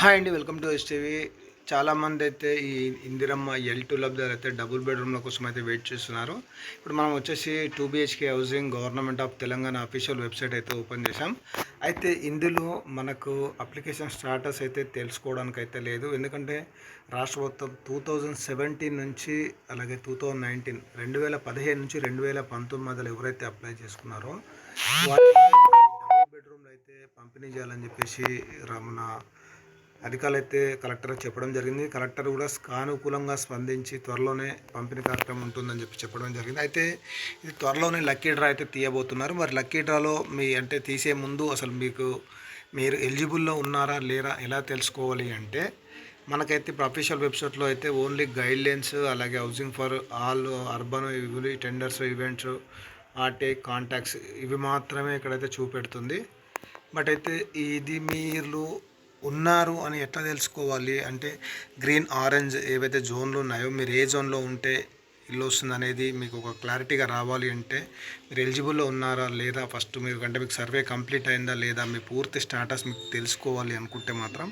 Hi అండి welcome to STV. చాలామంది అయితే ఈ ఇందిరమ్మ ఎల్ టూ లబ్ధాలు అయితే డబుల్ బెడ్రూమ్ల కోసం అయితే వెయిట్ చేస్తున్నారు. ఇప్పుడు మనం వచ్చేసి two BHK housing government of Telangana official website అయితే ఓపెన్ చేసాం అయితే ఇందులో మనకు అప్లికేషన్ స్టాటస్ అయితే తెలుసుకోవడానికి అయితే లేదు. ఎందుకంటే రాష్ట్ర ప్రభుత్వం టూ థౌజండ్ సెవెంటీన్ నుంచి అలాగే టూ థౌజండ్ నైన్టీన్ రెండు వేల పదిహేను నుంచి రెండు వేల పంతొమ్మిదిలో ఎవరైతే అప్లై చేసుకున్నారో వాళ్ళకి డబుల్ బెడ్రూమ్లు అయితే పంపిణీ చేయాలని చెప్పేసి రమణ అధికారులు అయితే కలెక్టర్ చెప్పడం జరిగింది. కలెక్టర్ కూడా సానుకూలంగా స్పందించి త్వరలోనే పంపిణీ కార్యక్రమం ఉంటుందని చెప్పి చెప్పడం జరిగింది. అయితే ఇది త్వరలోనే లక్కీ డ్రా అయితే తీయబోతున్నారు. మరి లక్కీ డ్రాలో మీ అంటే తీసే ముందు అసలు మీకు మీరు ఎలిజిబుల్లో ఉన్నారా లేరా ఎలా తెలుసుకోవాలి అంటే మనకైతే ఇప్పుడు అఫీషియల్ వెబ్సైట్లో అయితే ఓన్లీ గైడ్ లైన్స్ అలాగే హౌసింగ్ ఫర్ ఆల్ అర్బన్ ఇవి టెండర్స్ ఈవెంట్స్ ఆర్టే కాంటాక్ట్స్ ఇవి మాత్రమే ఇక్కడైతే చూపెడుతుంది. బట్ అయితే ఇది మీరు ఉన్నారు అని ఎట్లా తెలుసుకోవాలి? అంటే గ్రీన్ ఆరెంజ్ ఏవైతే జోన్లు ఉన్నాయో మీరు ఏ జోన్లో ఉంటే ఇల్లు వస్తుంది అనేది మీకు ఒక క్లారిటీగా రావాలి అంటే మీరు ఎలిజిబుల్లో ఉన్నారా లేదా? ఫస్ట్ మీరు అంటే మీకు సర్వే కంప్లీట్ అయిందా లేదా? మీ పూర్తి స్టాటస్ మీకు తెలుసుకోవాలి అనుకుంటే మాత్రం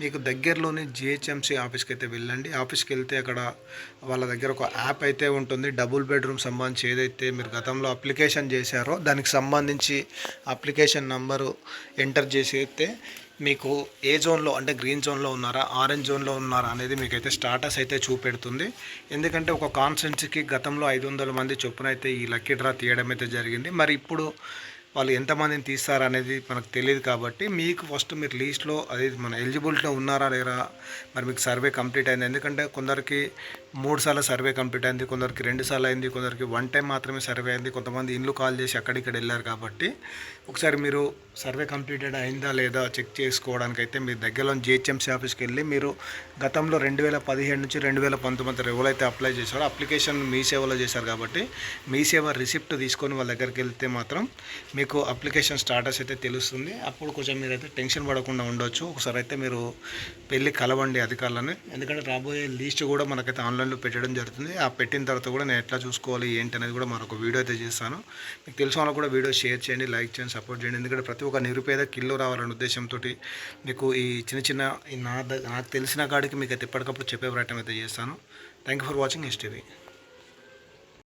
మీకు దగ్గరలోనే జిహెచ్ఎంసీ ఆఫీస్కి అయితే వెళ్ళండి. ఆఫీస్కి వెళ్తే అక్కడ వాళ్ళ దగ్గర ఒక యాప్ అయితే ఉంటుంది. డబుల్ బెడ్రూమ్ సంబంధించి ఏదైతే మీరు గతంలో అప్లికేషన్ చేశారో దానికి సంబంధించి అప్లికేషన్ నంబరు ఎంటర్ చేసి అయితే మీకు ఏ జోన్లో అంటే గ్రీన్ జోన్లో ఉన్నారా ఆరెంజ్ జోన్లో ఉన్నారా అనేది మీకైతే స్టాటస్ అయితే చూపెడుతుంది. ఎందుకంటే ఒక కాన్స్టెన్సీకి గతంలో ఐదు వందల మంది చొప్పున అయితే ఈ లక్కీ డ్రా తీయడం అయితే జరిగింది. మరి ఇప్పుడు వాళ్ళు ఎంతమందిని తీస్తారు అనేది మనకు తెలియదు కాబట్టి మీకు ఫస్ట్ మీరు లీస్ట్లో అది మన ఎలిజిబిలిటీలో ఉన్నారా లేరా? మరి మీకు సర్వే కంప్లీట్ అయింది. ఎందుకంటే కొందరికి మూడు సార్లు సర్వే కంప్లీట్ అయింది కొందరికి రెండు సార్లు అయింది కొందరికి వన్ టైం మాత్రమే సర్వే అయింది కొంతమంది ఇల్లు కాల్ చేసి అక్కడిక్కడ వెళ్ళారు కాబట్టి ఒకసారి మీరు సర్వే కంప్లీటెడ్ అయిందా లేదా చెక్ చేసుకోవడానికి అయితే మీ దగ్గరలో జిహెచ్ఎంసీ ఆఫీస్కి వెళ్ళి మీరు గతంలో రెండు వేల పదిహేడు నుంచి రెండు వేల పంతొమ్మిది ఎవరైతే అప్లై చేశారో అప్లికేషన్ మీ సేవలో చేశారు కాబట్టి మీ సేవ రిసిప్ట్ తీసుకొని వాళ్ళ దగ్గరికి వెళ్తే మాత్రం మీకు అప్లికేషన్ స్టాటస్ అయితే తెలుస్తుంది. అప్పుడు కొంచెం మీరు అయితే టెన్షన్ పడకుండా ఉండొచ్చు. ఒకసారి అయితే మీరు వెళ్ళి కలవండి అధికారులను. ఎందుకంటే రాబోయే లిస్ట్ కూడా మనకైతే ఆన్లైన్లో పెట్టడం జరుగుతుంది. ఆ పెట్టిన తర్వాత కూడా నేను ఎట్లా చూసుకోవాలి ఏంటి అనేది కూడా మరొక వీడియో అయితే చేస్తాను. మీకు తెలిసిన వాళ్ళకు కూడా వీడియో షేర్ చేయండి లైక్ చేయండి సపోర్ట్ చేయండి. ఎందుకంటే ప్రతి ఒక్క నిరుపేద కిల్లో రావాలనే ఉద్దేశంతో మీకు ఈ చిన్న చిన్న నా నాకు తెలిసిన కాడికి మీకు అయితే ఎప్పటికప్పుడు చెప్పే ప్రయత్నం అయితే చేస్తాను. Thank you for watching STV